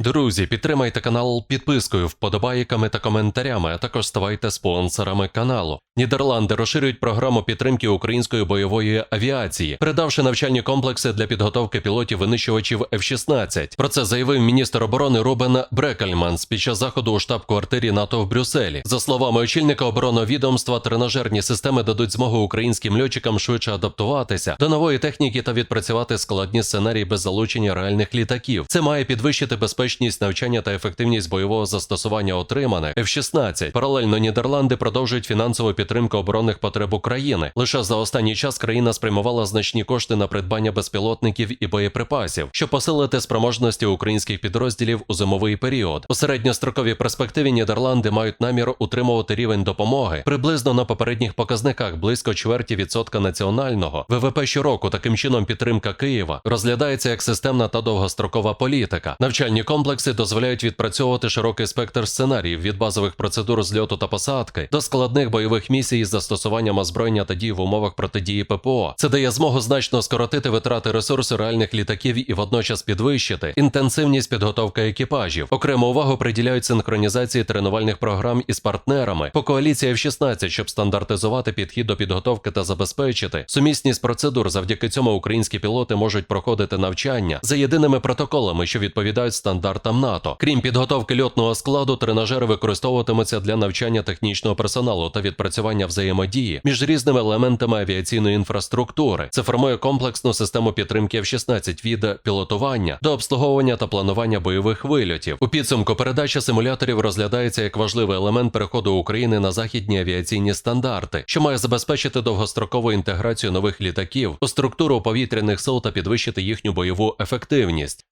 Друзі, підтримайте канал підпискою, вподобайками та коментарями, а також ставайте спонсорами каналу. Нідерланди розширюють програму підтримки української бойової авіації, передавши навчальні комплекси для підготовки пілотів винищувачів F-16. Про це заявив міністр оборони Робен Брекельманс під час заходу у штаб-квартирі НАТО в Брюсселі. За словами очільника оборонного відомства, тренажерні системи дадуть змогу українським льотчикам швидше адаптуватися до нової техніки та відпрацювати складні сценарії без залучення реальних літаків. Це має підвищити безпечність навчання та ефективність бойового застосування отриманих F-16. Паралельно Нідерланди продовжують фінансову підтримку оборонних потреб України. Лише за останній час країна спрямувала значні кошти на придбання безпілотників і боєприпасів, щоб посилити спроможності українських підрозділів у зимовий період. У середньостроковій перспективі Нідерланди мають намір утримувати рівень допомоги приблизно на попередніх показниках близько чверті відсотка національного ВВП щороку. Таким чином, підтримка Києва розглядається як системна та довгострокова політика. Навчальні комплекси дозволяють відпрацьовувати широкий спектр сценаріїв від базових процедур зльоту та посадки до складних бойових місій з застосуванням озброєння та дій в умовах протидії ППО. Це дає змогу значно скоротити витрати ресурсу реальних літаків і водночас підвищити інтенсивність підготовки екіпажів. Окрему увагу приділяють синхронізації тренувальних програм із партнерами по коаліції F-16, щоб стандартизувати підхід до підготовки та забезпечити сумісність процедур. Завдяки цьому українські пілоти можуть проходити навчання за єдиними протоколами, що відповідають стандартам НАТО. Крім підготовки льотного складу, тренажери використовуватимуться для навчання технічного персоналу та відпрацювання взаємодії між різними елементами авіаційної інфраструктури. Це формує комплексну систему підтримки F-16 від пілотування до обслуговування та планування бойових вильотів. У підсумку передача симуляторів розглядається як важливий елемент переходу України на західні авіаційні стандарти, що має забезпечити довгострокову інтеграцію нових літаків у структуру повітряних сил та підвищити їхню бойову ефективність.